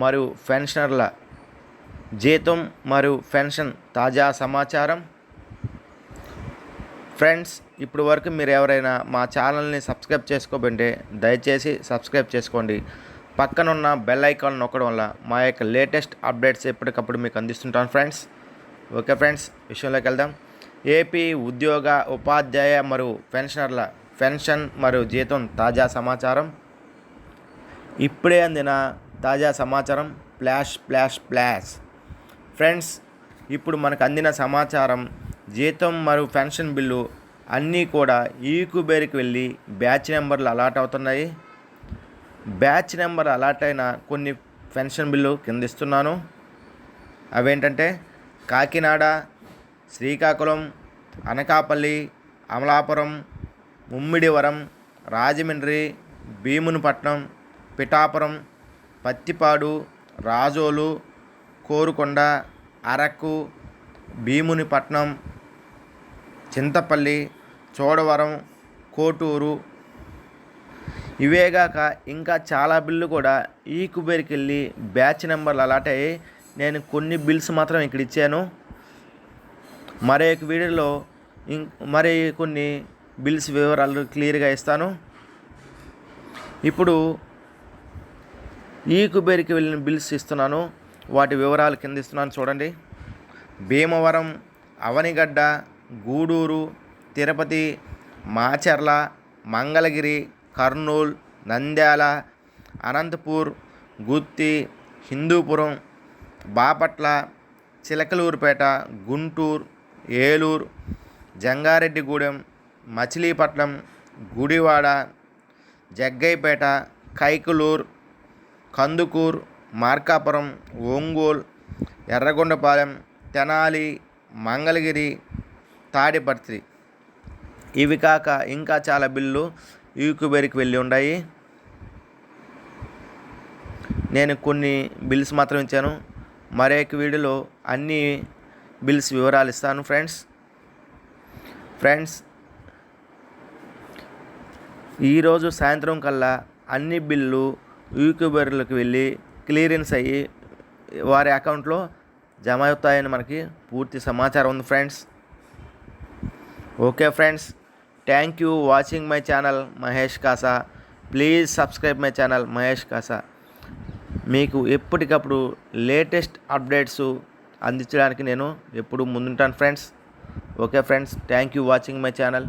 మరియు పెన్షనర్ల జీతం మరియు పెన్షన్ తాజా సమాచారం? ఫ్రెండ్స్ ఇప్పుడు వరకు మీరు ఎవరైనా మా ఛానల్ని సబ్స్క్రైబ్ చేసుకోబంటే దయచేసి సబ్స్క్రైబ్ చేసుకోండి. పక్కనున్న బెల్ ఐకాన్ నొక్కడం వల్ల మా యొక్క లేటెస్ట్ అప్డేట్స్ ఎప్పటికప్పుడు మీకు అందిస్తుంటాను ఫ్రెండ్స్. ఓకే ఫ్రెండ్స్ విషయంలోకి వెళ్దాం. ఏపీ ఉద్యోగ ఉపాధ్యాయ మరియు పెన్షనర్ల పెన్షన్ మరియు జీతం తాజా సమాచారం? ఇప్పుడే అందిన తాజా సమాచారం ప్లాష్ ప్లాష్ ప్లాష్ ఫ్రెండ్స్ ఇప్పుడు మనకు అందిన సమాచారం జీతం మరియు పెన్షన్ బిల్లు అన్నీ కూడా ఈకుబేరికి వెళ్ళి బ్యాచ్ నెంబర్లు అలాట్ అవుతున్నాయి. బ్యాచ్ నెంబర్ అలాట్ అయిన కొన్ని పెన్షన్ బిల్లు కింద ఇస్తున్నాను అవేంటంటే కాకినాడ శ్రీకాకుళం అనకాపల్లి అమలాపురం ముమ్మిడివరం రాజమండ్రి భీమునిపట్నం పిఠాపురం పత్తిపాడు రాజోలు కోరుకొండ అరకు భీమునిపట్నం చింతపల్లి చోడవరం కోటూరు. ఇవేగాక ఇంకా చాలా బిల్లు కూడా ఈ కుబేర్కి వెళ్ళి బ్యాచ్ నెంబర్లు అలాట్ అయ్యి నేను కొన్ని బిల్స్ మాత్రం ఇక్కడ ఇచ్చాను. మరో వీడియోలో మరి కొన్ని బిల్స్ వివరాలు క్లియర్గా ఇస్తాను. ఇప్పుడు ఈ కుబేరికి వెళ్ళిన బిల్స్ ఇస్తున్నాను వాటి వివరాలు కింద ఇస్తున్నాను చూడండి. భీమవరం అవనిగడ్డ గూడూరు తిరుపతి మాచర్ల మంగళగిరి కర్నూలు నంద్యాల అనంతపూర్ గుత్తి హిందూపురం బాపట్ల చిలకలూరుపేట గుంటూరు ఏలూరు జంగారెడ్డిగూడెం మచిలీపట్నం గుడివాడ జగ్గైపేట కైకులూరు కందుకూర్ మార్కాపురం ఒంగోలు ఎర్రగొండపాలెం తెనాలి మంగళగిరి తాడిపత్రి. ఇవి కాక ఇంకా చాలా బిల్లు యూక్యూబేరికి వెళ్ళి ఉన్నాయి నేను కొన్ని బిల్స్ మాత్రం ఇచ్చాను. మరేక వీడియోలో అన్ని బిల్స్ వివరాలు ఇస్తాను ఫ్రెండ్స్. ఫ్రెండ్స్ ఈరోజు సాయంత్రం కల్లా అన్ని బిల్లు యూక్యూబర్లకు వెళ్ళి క్లియరెన్స్ అయ్యి వారి అకౌంట్లో జమ అవుతాయని మనకి పూర్తి సమాచారం ఉంది friends. Okay friends thank you watching my channel Mahesh Kasa. Please subscribe my channel Mahesh Kasa. మీకు ఎప్పటికప్పుడు లేటెస్ట్ అప్డేట్స్ అందించడానికి నేను ఎప్పుడు ముందుంటాను friends. Okay friends thank you watching my channel.